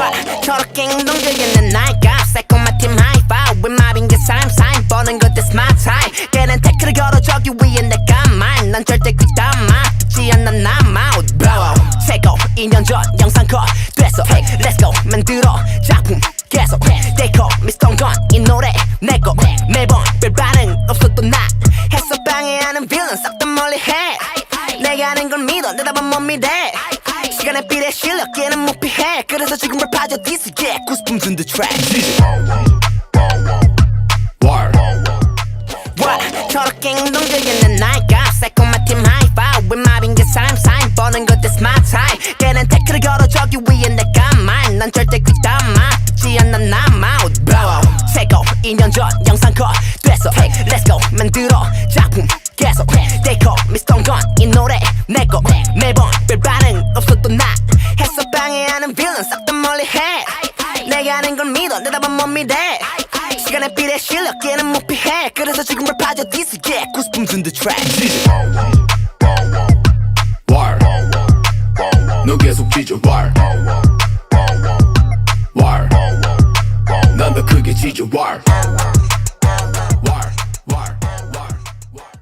What? 저렇게 운동적인 나이가. 새콤한 팀 하이파이브 웬말인 게 삶 사인. 버는 것 that's my time 걔는 태클을 걸어 저기 위에 내가 말난 절대 그딴 맞지 않나 남 out blow 새거 2년 전 영상 컷. 됐어. Let's go. 만들어. 작품 계속. They call me stone gun. 이 노래 내거. 매번 별 반응 없었던 나 했어 방해하는 villain. 싹다 멀리 해. 내가 하는 걸 믿어. 내다만 못 믿어 시간에 비례 실력 걔는 못 피해. 그래서 지금 랩하죠 디스 yeah goosebumps in the track. 월 What? 저렇게 운동적인 나이가 새콤한 팀 하이파이브 웬말인 게삶 사인 버는 것 that's my time 걔는 태클을 걸어 저기 위에 내가 말난 절대 그딴 맞지 않나 남 out. Blow 새거 2년 전 영상 컷. 됐어. Let's go. 만들어. 작품 계속. Call me stone gun 이 노래 내거. 매번 방해하는 villain 싹다 멀리 해. 내가 하는 걸 믿어 내다만 못 믿어. 시간에 비례 실력 걔는 못 피해. 그래서 지금 랩하죠 디스 yeah goosebumps in the track. 월너 계속 찢어 월월난 더 크게 찢어 월